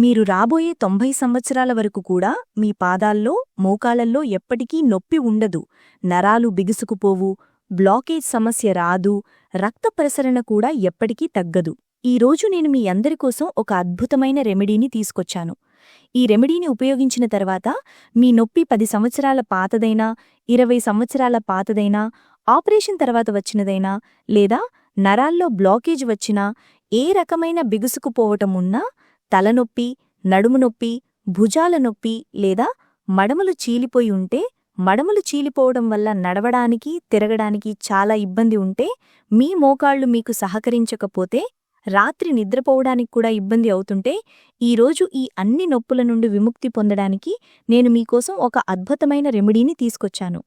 మీరు రాబోయే తొంభై సంవత్సరాల వరకు కూడా మీ పాదాల్లో మోకాలల్లో ఎప్పటికీ నొప్పి ఉండదు. నరాలు బిగుసుకుపోవు. బ్లాకేజ్ సమస్య రాదు. రక్త ప్రసరణ కూడా ఎప్పటికీ తగ్గదు. ఈరోజు నేను మీ అందరి కోసం ఒక అద్భుతమైన రెమెడీని తీసుకొచ్చాను. ఈ రెమెడీని ఉపయోగించిన తర్వాత మీ నొప్పి పది సంవత్సరాల పాతదైనా ఇరవై సంవత్సరాల పాతదైనా ఆపరేషన్ తర్వాత వచ్చినదైనా లేదా నరాల్లో బ్లాకేజ్ వచ్చినా ఏ రకమైన బిగుసుకుపోవటం ఉన్నా తలనొప్పి నడుము నొప్పి భుజాల నొప్పి లేదా మడమలు చీలిపోయి ఉంటే మడమలు చీలిపోవడం వల్ల నడవడానికి తిరగడానికి చాలా ఇబ్బంది ఉంటే మీ మోకాళ్ళు మీకు సహకరించకపోతే రాత్రి నిద్రపోవడానికి కూడా ఇబ్బంది అవుతుంటే ఈరోజు ఈ అన్ని నొప్పుల నుండి విముక్తి పొందడానికి నేను మీకోసం ఒక అద్భుతమైన రెమెడీని తీసుకొచ్చాను.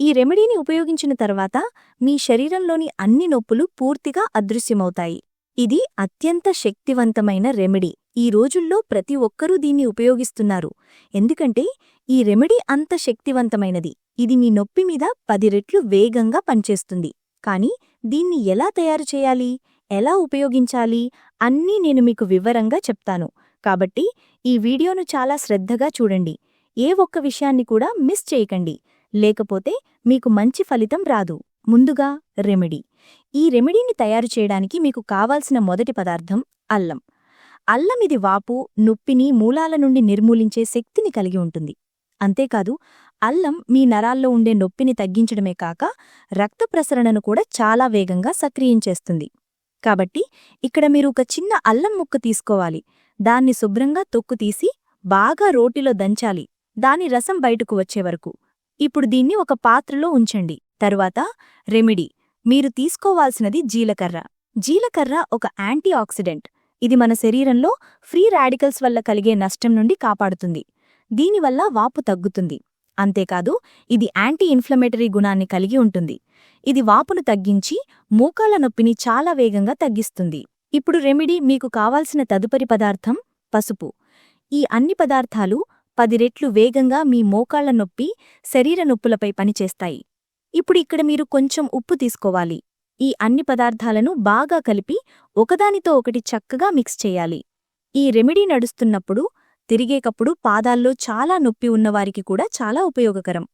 ఈ రెమెడీని ఉపయోగించిన తర్వాత మీ శరీరంలోని అన్ని నొప్పులు పూర్తిగా అదృశ్యమవుతాయి. ఇది అత్యంత శక్తివంతమైన రెమెడీ. ఈ రోజుల్లో ప్రతి ఒక్కరూ దీన్ని ఉపయోగిస్తున్నారు. ఎందుకంటే ఈ రెమెడీ అంత శక్తివంతమైనది. ఇది మీ నొప్పి మీద పది రెట్లు వేగంగా పనిచేస్తుంది. కాని దీన్ని ఎలా తయారు చేయాలి? ఎలా ఉపయోగించాలి? అన్నీ నేను మీకు వివరంగా చెప్తాను. కాబట్టి ఈ వీడియోను చాలా శ్రద్ధగా చూడండి. ఏ ఒక్క విషయాన్ని కూడా మిస్ చేయకండి. లేకపోతే మీకు మంచి ఫలితం రాదు. ముందుగా రెమెడీ. ఈ రెమెడీని తయారు చేయడానికి మీకు కావాల్సిన మొదటి పదార్థం అల్లం. అల్లం ఇది వాపు నొప్పిని మూలాల నుండి నిర్మూలించే శక్తిని కలిగి ఉంటుంది. అంతేకాదు అల్లం మీ నరాల్లో ఉండే నొప్పిని తగ్గించడమే కాక రక్త ప్రసరణను కూడా చాలా వేగంగా సక్రియంచేస్తుంది కాబట్టి ఇక్కడ మీరు ఒక చిన్న అల్లం ముక్క తీసుకోవాలి. దాన్ని శుభ్రంగా తొక్కు తీసి బాగా రోటిలో దంచాలి. దాని రసం బయటకు వచ్చే వరకు. ఇప్పుడు దీన్ని ఒక పాత్రలో ఉంచండి. తరువాత రెమిడీ. మీరు తీసుకోవాల్సినది జీలకర్ర. జీలకర్ర ఒక యాంటీ ఆక్సిడెంట్. ఇది మన శరీరంలో ఫ్రీ రాడికల్స్ వల్ల కలిగే నష్టం నుండి కాపాడుతుంది. దీనివల్ల వాపు తగ్గుతుంది. అంతేకాదు ఇది యాంటీ ఇన్ఫ్లమేటరీ గుణాన్ని కలిగి ఉంటుంది. ఇది వాపును తగ్గించి మోకాళ్ళ నొప్పిని చాలా వేగంగా తగ్గిస్తుంది. ఇప్పుడు రెమిడీ మీకు కావాల్సిన తదుపరి పదార్థం పసుపు. ఈ అన్ని పదార్థాలు పది రెట్లు వేగంగా మీ మోకాళ్ళ నొప్పి శరీర నొప్పులపై పనిచేస్తాయి. ఇప్పుడు ఇక్కడ మీరు కొంచెం ఉప్పు తీసుకోవాలి. ఈ అన్ని పదార్థాలను బాగా కలిపి ఒకదానితో ఒకటి చక్కగా మిక్స్ చేయాలి. ఈ రెమెడీ నడుస్తున్నప్పుడు తిరిగేకప్పుడు పాదాల్లో చాలా నొప్పి ఉన్నవారికి కూడా చాలా ఉపయోగకరం.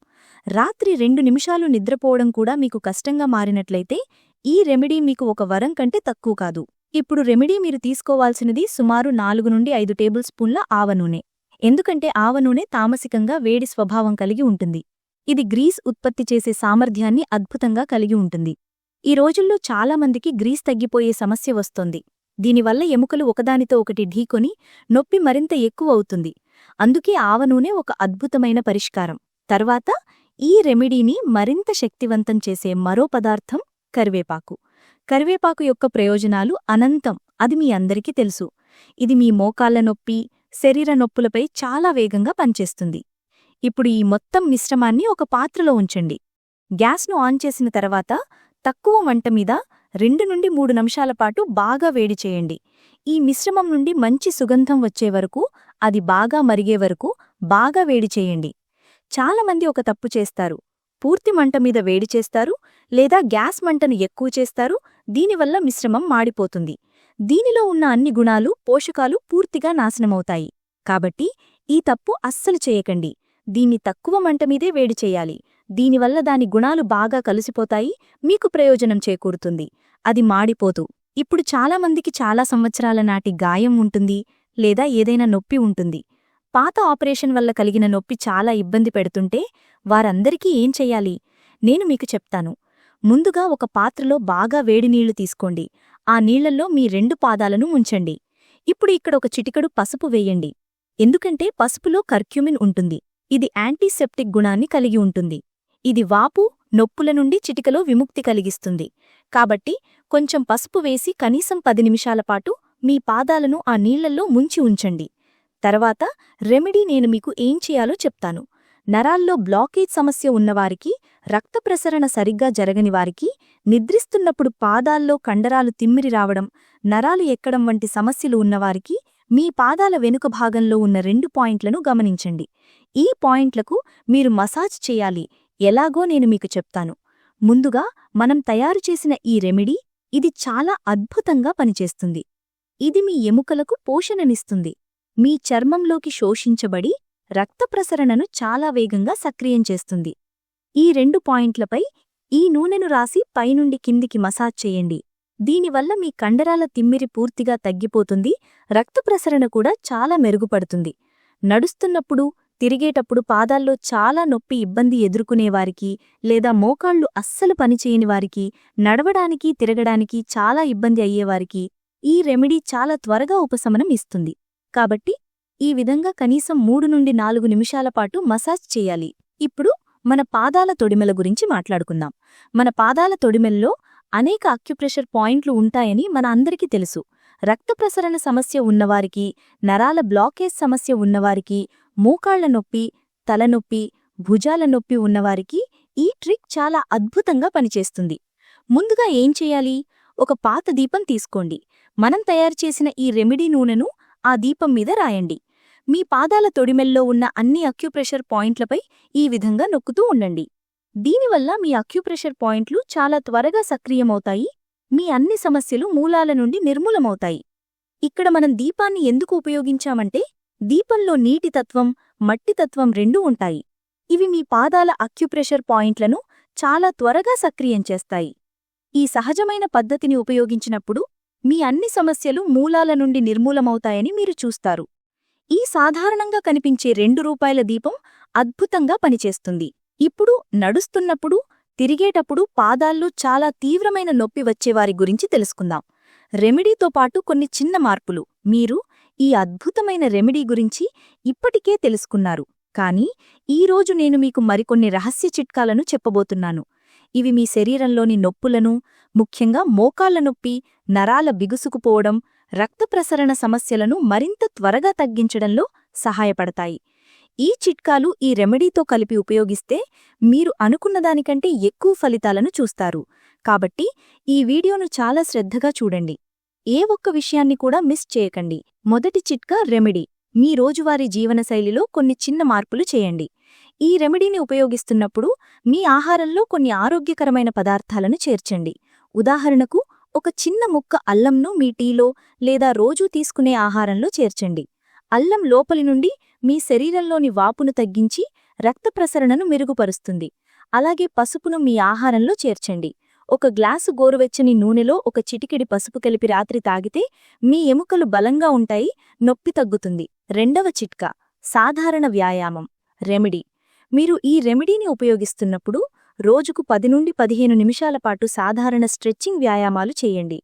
రాత్రి రెండు నిమిషాలు నిద్రపోవడం కూడా మీకు కష్టంగా మారినట్లయితే ఈ రెమెడీ మీకు ఒక వరం కంటే తక్కువ కాదు. ఇప్పుడు రెమెడీ మీరు తీసుకోవాల్సినది సుమారు నాలుగు నుండి ఐదు టేబుల్ స్పూన్ల ఆవ నూనె. ఎందుకంటే ఆవ నూనె తామసికంగా వేడి స్వభావం కలిగి ఉంటుంది. ఇది గ్రీస్ ఉత్పత్తి చేసే సామర్థ్యాన్ని అద్భుతంగా కలిగి ఉంటుంది. ఈ రోజుల్లో చాలామందికి గ్రీస్ తగ్గిపోయే సమస్య వస్తోంది. దీనివల్ల ఎముకలు ఒకదానితో ఒకటి ఢీకొని నొప్పి మరింత ఎక్కువ అవుతుంది అందుకే ఆవ నూనె ఒక అద్భుతమైన పరిష్కారం. తర్వాత ఈ రెమెడీని మరింత శక్తివంతం చేసే మరో పదార్థం కరివేపాకు. కరివేపాకు యొక్క ప్రయోజనాలు అనంతం అది మీ అందరికీ తెలుసు. ఇది మీ మోకాళ్ళ నొప్పి శరీర నొప్పులపై చాలా వేగంగా పనిచేస్తుంది. ఇప్పుడు ఈ మొత్తం మిశ్రమాన్ని ఒక పాత్రలో ఉంచండి. గ్యాస్ను ఆన్ చేసిన తర్వాత తక్కువ మంట మీద రెండు నుండి మూడు నిమిషాల పాటు బాగా వేడి చేయండి. ఈ మిశ్రమం నుండి మంచి సుగంధం వచ్చే వరకు అది బాగా మరిగే వరకు బాగా వేడి చేయండి. చాలామంది ఒక తప్పు చేస్తారు. పూర్తి మంట మీద వేడి చేస్తారు లేదా గ్యాస్ మంటను ఎక్కువ చేస్తారు. దీనివల్ల మిశ్రమం మాడిపోతుంది. దీనిలో ఉన్న అన్ని గుణాలు పోషకాలు పూర్తిగా నాశనమవుతాయి. కాబట్టి ఈ తప్పు అస్సలు చేయకండి. దీన్ని తక్కువ మంట మీదే వేడి చేయాలి. దీనివల్ల దాని గుణాలు బాగా కలిసిపోతాయి మీకు ప్రయోజనం చేకూరుతుంది. అది మాడిపోతూ ఇప్పుడు చాలామందికి చాలా సంవత్సరాల నాటి గాయం ఉంటుంది లేదా ఏదైనా నొప్పి ఉంటుంది. పాత ఆపరేషన్ వల్ల కలిగిన నొప్పి చాలా ఇబ్బంది పెడుతుంటే వారందరికీ ఏం చెయ్యాలి నేను మీకు చెప్తాను. ముందుగా ఒక పాత్రలో బాగా వేడి నీళ్ళు తీసుకోండి. ఆ నీళ్ళల్లో మీ రెండు పాదాలను ఉంచండి ఇప్పుడు ఇక్కడ ఒక చిటికడు పసుపు వేయండి. ఎందుకంటే పసుపులో కర్క్యూమిన్ ఉంటుంది. ఇది యాంటీసెప్టిక్ గుణాన్ని కలిగి ఉంటుంది. ఇది వాపు నొప్పుల నుండి చిటికలో విముక్తి కలిగిస్తుంది. కాబట్టి కొంచెం పసుపు వేసి కనీసం పది నిమిషాల పాటు మీ పాదాలను ఆ నీళ్ళల్లో ముంచి ఉంచండి. తర్వాత రెమెడీ నేను మీకు ఏం చేయాలో చెప్తాను. నరాల్లో బ్లాకేజ్ సమస్య ఉన్నవారికి రక్త ప్రసరణ సరిగ్గా జరగని వారికి నిద్రిస్తున్నప్పుడు పాదాల్లో కండరాలు తిమ్మిరి రావడం నరాలు ఎక్కడం వంటి సమస్యలు ఉన్నవారికి మీ పాదాల వెనుక భాగంలో ఉన్న రెండు పాయింట్లను గమనించండి. ఈ పాయింట్లకు మీరు మసాజ్ చేయాలి. ఎలాగో నేను మీకు చెప్తాను. ముందుగా మనం తయారు చేసిన ఈ రెమెడీ ఇది చాలా అద్భుతంగా పనిచేస్తుంది. ఇది మీ ఎముకలకు పోషణనిస్తుంది. మీ చర్మంలోకి శోషించబడి రక్త ప్రసరణను చాలా వేగంగా సక్రియం చేస్తుంది. ఈ రెండు పాయింట్లపై ఈ నూనెను రాసి పైనుండి కిందికి మసాజ్ చేయండి. దీనివల్ల మీ కండరాల తిమ్మిరి పూర్తిగా తగ్గిపోతుంది రక్త ప్రసరణ కూడా చాలా మెరుగుపడుతుంది. నడుస్తున్నప్పుడు తిరిగేటప్పుడు పాదాల్లో చాలా నొప్పి ఇబ్బంది ఎదుర్కొనేవారికి లేదా మోకాళ్ళు అస్సలు పనిచేయని వారికి నడవడానికి తిరగడానికి చాలా ఇబ్బంది అయ్యేవారికి ఈ రెమెడీ చాలా త్వరగా ఉపశమనం ఇస్తుంది. కాబట్టి ఈ విధంగా కనీసం మూడు నుండి నాలుగు నిమిషాల పాటు మసాజ్ చేయాలి. ఇప్పుడు మన పాదాల తొడిమెల గురించి మాట్లాడుకుందాం. మన పాదాల తొడిమెల్లో అనేక అక్యుప్రెషర్ పాయింట్లు ఉంటాయని మన అందరికీ తెలుసు. రక్త ప్రసరణ సమస్య ఉన్నవారికి నరాల బ్లాకేజ్ సమస్య ఉన్నవారికి మోకాళ్ళ నొప్పి తలనొప్పి భుజాల నొప్పి ఉన్నవారికి ఈ ట్రిక్ చాలా అద్భుతంగా పనిచేస్తుంది. ముందుగా ఏం చేయాలి? ఒక పాత దీపం తీసుకోండి. మనం తయారు చేసిన ఈ రెమెడీ నూనెను ఆ దీపం మీద రాయండి. మీ పాదాల తొడిమెల్లో ఉన్న అన్ని అక్యుప్రెషర్ పాయింట్లపై ఈ విధంగా నొక్కుతూ ఉండండి. దీనివల్ల మీ అక్యుప్రెషర్ పాయింట్లు చాలా త్వరగా సక్రియమవుతాయి. మీ అన్ని సమస్యలు మూలాల నుండి నిర్మూలమవుతాయి. ఇక్కడ మనం దీపాన్ని ఎందుకు ఉపయోగించామంటే దీపంలో నీటి తత్వం రెండూ ఉంటాయి. ఇవి మీ పాదాల అక్యుప్రెషర్ పాయింట్లను చాలా త్వరగా సక్రియం చేస్తాయి. ఈ సహజమైన పద్ధతిని ఉపయోగించినప్పుడు మీ అన్ని సమస్యలు మూలాల నుండి నిర్మూలమవుతాయని మీరు చూస్తారు. ఈ సాధారణంగా కనిపించే రెండు రూపాయల దీపం అద్భుతంగా పనిచేస్తుంది. ఇప్పుడు నడుస్తున్నప్పుడు తిరిగేటప్పుడు పాదాల్లో చాలా తీవ్రమైన నొప్పి వచ్చేవారి గురించి తెలుసుకుందాం. రెమెడీతో పాటు కొన్ని చిన్న మార్పులు. మీరు ఈ అద్భుతమైన రెమెడీ గురించి ఇప్పటికే తెలుసుకున్నారు. కానీ ఈరోజు నేను మీకు మరికొన్ని రహస్య చిట్కాలను చెప్పబోతున్నాను. ఇవి మీ శరీరంలోని నొప్పులను ముఖ్యంగా మోకాళ్ళ నొప్పి నరాల బిగుసుకుపోవడం రక్త ప్రసరణ సమస్యలను మరింత త్వరగా తగ్గించడంలో సహాయపడతాయి. ఈ చిట్కాలు ఈ రెమెడీతో కలిపి ఉపయోగిస్తే మీరు అనుకున్నదానికంటే ఎక్కువ ఫలితాలను చూస్తారు. కాబట్టి ఈ వీడియోను చాలా శ్రద్ధగా చూడండి. ఏ ఒక్క విషయాన్ని కూడా మిస్ చేయకండి. మొదటి చిట్కా రెమెడీ. మీ రోజువారీ జీవనశైలిలో కొన్ని చిన్న మార్పులు చేయండి. ఈ రెమెడీని ఉపయోగిస్తున్నప్పుడు మీ ఆహారంలో కొన్ని ఆరోగ్యకరమైన పదార్థాలను చేర్చండి. ఉదాహరణకు ఒక చిన్న ముక్క అల్లంను మీ టీలో లేదా రోజూ తీసుకునే ఆహారంలో చేర్చండి. అల్లం లోపలి నుండి మీ శరీరంలోని వాపును తగ్గించి రక్త ప్రసరణను మెరుగుపరుస్తుంది. అలాగే పసుపును మీ ఆహారంలో చేర్చండి. ఒక గ్లాసు గోరువెచ్చని నూనెలో ఒక చిటికిడి పసుపు కలిపి రాత్రి తాగితే మీ ఎముకలు బలంగా ఉంటాయి నొప్పి తగ్గుతుంది. రెండవ చిట్కా సాధారణ వ్యాయామం. రెమెడీ. మీరు ఈ రెమెడీని ఉపయోగిస్తున్నప్పుడు రోజుకు పది నుండి పదిహేను నిమిషాల పాటు సాధారణ స్ట్రెచ్చింగ్ వ్యాయామాలు చేయండి.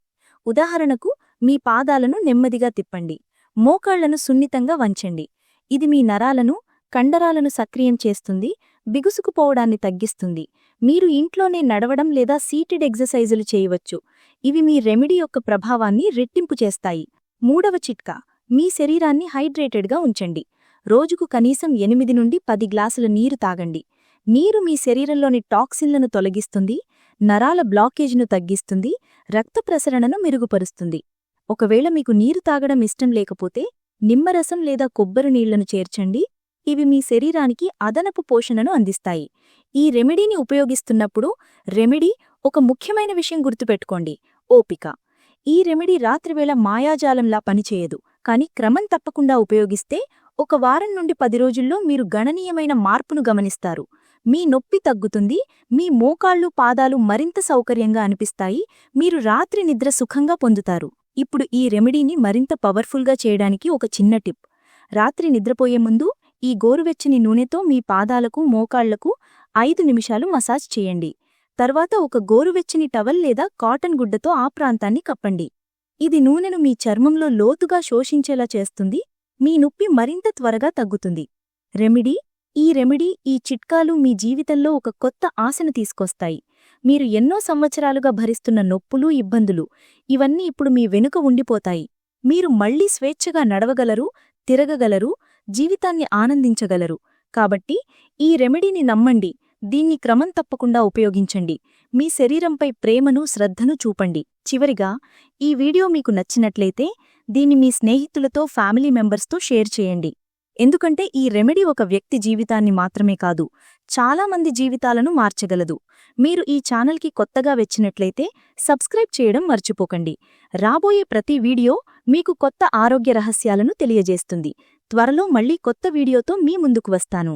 ఉదాహరణకు మీ పాదాలను నెమ్మదిగా తిప్పండి. మోకాళ్ళను సున్నితంగా వంచండి. ఇది మీ నరాలను కండరాలను సక్రియం చేస్తుంది బిగుసుకుపోవడాన్ని తగ్గిస్తుంది. మీరు ఇంట్లోనే నడవడం లేదా సీటెడ్ ఎక్సర్సైజులు చేయవచ్చు. ఇవి మీ రెమెడీ యొక్క ప్రభావాన్ని రెట్టింపు చేస్తాయి. మూడవ చిట్కా మీ శరీరాన్ని హైడ్రేటెడ్గా ఉంచండి. రోజుకు కనీసం ఎనిమిది నుండి పది గ్లాసుల నీరు తాగండి. నీరు మీ శరీరంలోని టాక్సిన్లను తొలగిస్తుంది నరాల బ్లాకేజ్ను తగ్గిస్తుంది రక్త ప్రసరణను మెరుగుపరుస్తుంది. ఒకవేళ మీకు నీరు తాగడం ఇష్టం లేకపోతే నిమ్మరసం లేదా కొబ్బరి నీళ్ళను చేర్చండి. ఇవి మీ శరీరానికి అదనపు పోషణను అందిస్తాయి. ఈ రెమెడీని ఉపయోగిస్తున్నప్పుడు రెమెడీ ఒక ముఖ్యమైన విషయం గుర్తుపెట్టుకోండి. ఓపిక. ఈ రెమెడీ రాత్రివేళ మాయాజాలంలా పనిచేయదు. కాని క్రమం తప్పకుండా ఉపయోగిస్తే ఒక వారం నుండి పది రోజుల్లో మీరు గణనీయమైన మార్పును గమనిస్తారు. మీ నొప్పి తగ్గుతుంది మీ మోకాళ్ళు పాదాలు మరింత సౌకర్యంగా అనిపిస్తాయి మీరు రాత్రి నిద్ర సుఖంగా పొందుతారు. ఇప్పుడు ఈ రెమెడీని మరింత పవర్ఫుల్గా చేయడానికి ఒక చిన్న టిప్. రాత్రి నిద్రపోయే ముందు ఈ గోరువెచ్చని నూనెతో మీ పాదాలకు మోకాళ్ళకు ఐదు నిమిషాలు మసాజ్ చేయండి. తర్వాత ఒక గోరువెచ్చని టవల్ లేదా కాటన్ గుడ్డతో ఆ ప్రాంతాన్ని కప్పండి. ఇది నూనెను మీ చర్మంలో లోతుగా శోషించేలా చేస్తుంది. మీ నొప్పి మరింత త్వరగా తగ్గుతుంది. రెమిడీ. ఈ రెమిడీ ఈ చిట్కాలు మీ జీవితంలో ఒక కొత్త ఆశను తీసుకొస్తాయి. మీరు ఎన్నో సంవత్సరాలుగా భరిస్తున్న నొప్పులు ఇబ్బందులు ఇవన్నీ ఇప్పుడు మీ వెనుక ఉండిపోతాయి. మీరు మళ్ళీ స్వేచ్ఛగా నడవగలరు తిరగగలరు జీవితాన్ని ఆనందించగలరు. కాబట్టి ఈ రెమెడీని నమ్మండి. దీన్ని క్రమం తప్పకుండా ఉపయోగించండి. మీ శరీరంపై ప్రేమను శ్రద్ధను చూపండి. చివరిగా ఈ వీడియో మీకు నచ్చినట్లయితే దీన్ని మీ స్నేహితులతో ఫ్యామిలీ మెంబర్స్తో షేర్ చేయండి. ఎందుకంటే ఈ రెమెడీ ఒక వ్యక్తి జీవితాన్ని మాత్రమే కాదు చాలా మంది జీవితాలను మార్చగలదు. మీరు ఈ ఛానల్కి కొత్తగా వచ్చినట్లయితే సబ్స్క్రైబ్ చేయడం మర్చిపోకండి. రాబోయే ప్రతి వీడియో మీకు కొత్త ఆరోగ్య రహస్యాలను తెలియజేస్తుంది. త్వరలో మళ్ళీ కొత్త వీడియోతో మీ ముందుకు వస్తాను.